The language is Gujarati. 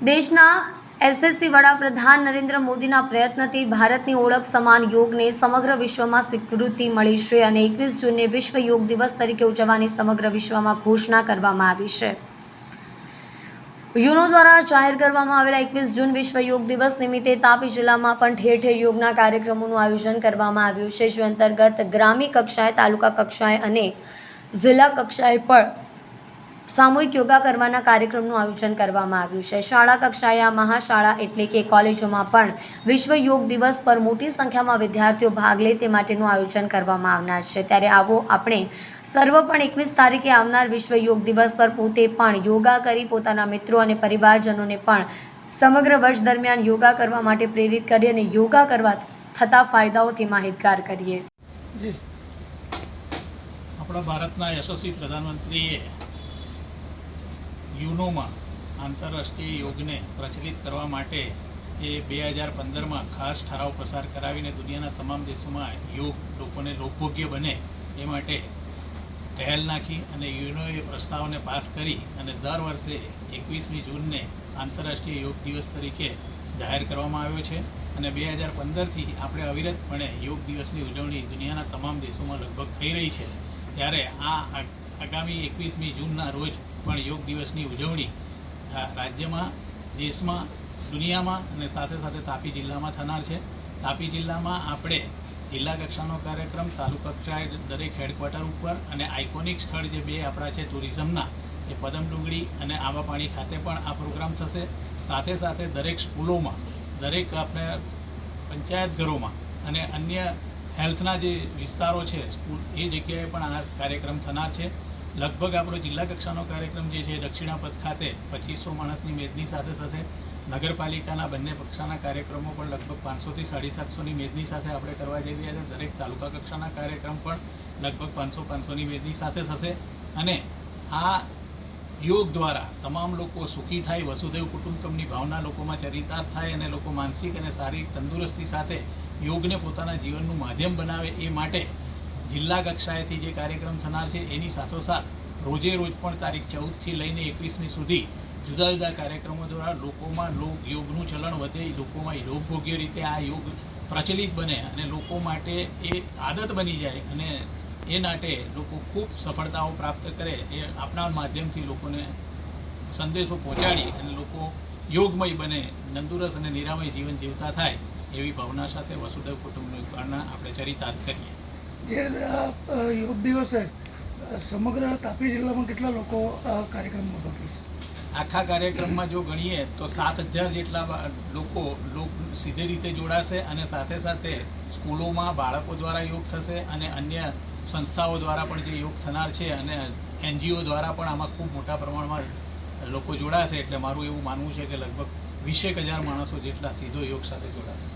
દેશના એસએસસી વડાપ્રધાન નરેન્દ્ર મોદીના પ્રયત્નથી ભારતની ઓળખ સમાન યોગને સમગ્ર વિશ્વમાં સ્વીકૃતિ મળી છે અને એકવીસ જૂનને વિશ્વ યોગ દિવસ તરીકે ઉજવવાની સમગ્ર વિશ્વમાં ઘોષણા કરવામાં આવી છે. યુનો દ્વારા જાહેર કરવામાં આવેલા એકવીસ જૂન વિશ્વ યોગ દિવસ નિમિત્તે તાપી જિલ્લામાં પણ ઠેર ઠેર યોગના કાર્યક્રમોનું આયોજન કરવામાં આવ્યું છે, જે અંતર્ગત ગ્રામ્ય કક્ષાએ, તાલુકા કક્ષાએ અને જિલ્લા કક્ષાએ પણ સામૂહિક યોગા કરવાના કાર્યક્રમનું આયોજન કરવામાં આવ્યું છે. શાળા કક્ષાએ મહાશાળા એટલે કે કોલેજોમાં પણ વિશ્વ યોગ દિવસ પર મોટી સંખ્યામાં વિદ્યાર્થીઓ ભાગ લે તે માટેનું આયોજન કરવામાં આવનાર છે. ત્યારે આવો આપણે સર્વ પણ એકવીસ તારીખે આવનાર વિશ્વ યોગ દિવસ પર પોતે પણ યોગા કરી પોતાના મિત્રો અને પરિવારજનોને પણ સમગ્ર વર્ષ દરમિયાન યોગા કરવા માટે પ્રેરિત કરી અને યોગા કરવા થતા ફાયદાઓથી માહિતગાર કરીએ. આપણા ભારતના યશસ્વી પ્રધાનમંત્રીએ યુનોમાં આંતરરાષ્ટ્રીય યોગને પ્રચલિત કરવા માટે એ બે હજાર પંદરમાં ખાસ ઠરાવ પસાર કરાવીને દુનિયાના તમામ દેશોમાં યોગ લોકોને લોકભોગ્ય બને એ માટે પહેલ નાખી અને યુનોએ પ્રસ્તાવને પાસ કરી અને દર વર્ષે એકવીસમી જૂનને આંતરરાષ્ટ્રીય યોગ દિવસ તરીકે જાહેર કરવામાં આવ્યો છે. અને બે હજાર પંદરથી આપણે અવિરતપણે યોગ દિવસની ઉજવણી દુનિયાના તમામ દેશોમાં લગભગ થઈ રહી છે. ત્યારે આ આગામી એકવીસમી જૂનના રોજ પણ યોગ દિવસની ઉજવણી રાજ્યમાં, દેશમાં, દુનિયામાં અને સાથે સાથે તાપી જિલ્લામાં થનાર છે. તાપી જિલ્લામાં આપણે જિલ્લા કક્ષાનો કાર્યક્રમ, તાલુકા કક્ષાએ દરેક હેડક્વાર્ટર ઉપર અને આઇકોનિક સ્થળ જે બે આપણા છે ટુરિઝમના, એ પદમ ડુંગળી અને આંબાપાણી ખાતે પણ આ પ્રોગ્રામ થશે. સાથે સાથે દરેક સ્કૂલોમાં, દરેક આપણે પંચાયત ઘરોમાં અને અન્ય હેલ્થના જે વિસ્તારો છે, સ્કૂલ એ જગ્યાએ પણ આ કાર્યક્રમ થનાર છે. લગભગ આપણો જિલ્લા કક્ષાનો કાર્યક્રમ જે છે દક્ષિણાપથ ખાતે પચીસો માણસની મેદની સાથે સાથે નગરપાલિકાના બંને કક્ષાના કાર્યક્રમો પણ લગભગ પાંચસોથી સાડી સાતસોની મેદની સાથે આપણે કરવા જઈ રહ્યા છે. દરેક તાલુકા કક્ષાના કાર્યક્રમ પણ લગભગ પાંચસો પાંચસોની મેદની સાથે થશે. અને આ યોગ દ્વારા તમામ લોકો સુખી થાય વસુદેવ કુટુંબકમની ભાવના લોકોમાં ચરિતાર્થ થાય અને લોકો માનસિક અને શારીરિક તંદુરસ્તી સાથે યોગને પોતાના જીવનનું માધ્યમ બનાવે એ માટે જિલ્લા કક્ષાએથી જે કાર્યક્રમ થનાર છે, એની સાથોસાથ રોજે રોજ પણ તારીખ ચૌદથી લઈને એકવીસમી સુધી જુદા જુદા કાર્યક્રમો દ્વારા લોકોમાં લોક યોગનું ચલણ વધે, લોકોમાં યોગભોગ્ય રીતે આ યોગ પ્રચલિત બને અને લોકો માટે એ આદત બની જાય અને એ માટે લોકો ખૂબ સફળતાઓ પ્રાપ્ત કરે એ આપણા માધ્યમથી લોકોને સંદેશો પહોંચાડી અને લોકો યોગમય બને તંદુરસ્ત અને નિરામય જીવન જીવતા થાય. એવી ભાવના સાથે વસુદેવ કુટુંબના આપણે ચરિતાર્થ કરીએ. જે યોગ દિવસે સમગ્ર તાપી જિલ્લામાં કેટલા લોકો આ કાર્યક્રમમાં ભાગ લેશે આખા કાર્યક્રમમાં જો ગણીએ તો સાત હજાર જેટલા લોકો લોક સીધી રીતે જોડાશે અને સાથે સાથે સ્કૂલોમાં બાળકો દ્વારા યોગ થશે અને અન્ય સંસ્થાઓ દ્વારા પણ જે યોગ થનાર છે અને એનજીઓ દ્વારા પણ આમાં ખૂબ મોટા પ્રમાણમાં લોકો જોડાશે એટલે મારું એવું માનવું છે કે લગભગ વીસેક હજાર માણસો જેટલા સીધો યોગ સાથે જોડાશે.